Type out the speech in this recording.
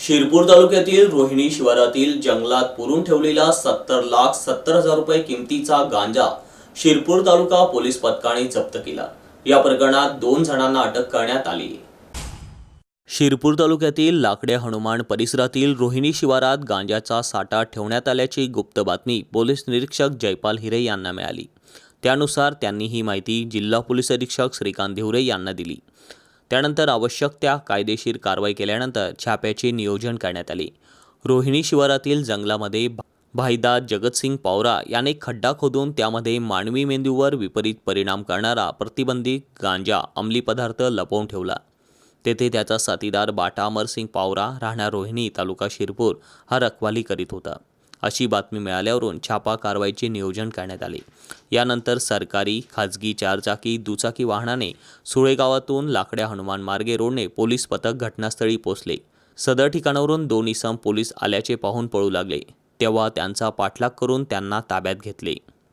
शिरपूर तालुक्यातील रोहिणी शिवारातील जंगलात पुरून ठेवलेला सत्तर लाख सत्तर हजार रुपये किमतीचा गांजा शिरपूर तालुका पोलीस पथकाने जप्त केला. या प्रकरणात दोन जणांना अटक करण्यात आली. शिरपूर तालुक्यातील लाकडे हनुमान परिसरातील रोहिणी शिवारात गांजाचा साठा ठेवण्यात आल्याची गुप्त बातमी पोलीस निरीक्षक जयपाल हिरे यांना मिळाली. त्यानुसार त्यांनी ही माहिती जिल्हा पोलीस अधीक्षक श्रीकांत धिवरे यांना दिली. त्यानंतर आवश्यक त्या कायदेशीर कारवाई केल्यानंतर छाप्याचे नियोजन करण्यात आले. रोहिणी शिवारातील जंगलामध्ये भा- जगतसिंग पावरा याने खड्डा खोदून त्यामध्ये मानवी मेंदूवर विपरीत परिणाम करणारा प्रतिबंधित गांजा अंमली पदार्थ लपवून ठेवला. तेथे त्याचा साथीदार बाटा अमरसिंग पावरा राहणार रोहिणी तालुका शिरपूर हा रखवाली करीत होता. अशी बातमी मिळाल्यावरून छापा कारवाईचे नियोजन करण्यात आले. यानंतर सरकारी खाजगी चारचाकी दुचाकी वाहनाने सुळेगावातून लाकड्या हनुमान मार्गे रोडने पोलीस पथक घटनास्थळी पोहोचले. सदर ठिकाणावरून दोन इसम पोलीस आल्याचे पाहून पळू लागले. तेव्हा त्यांचा पाठलाग करून त्यांना ताब्यात घेतले.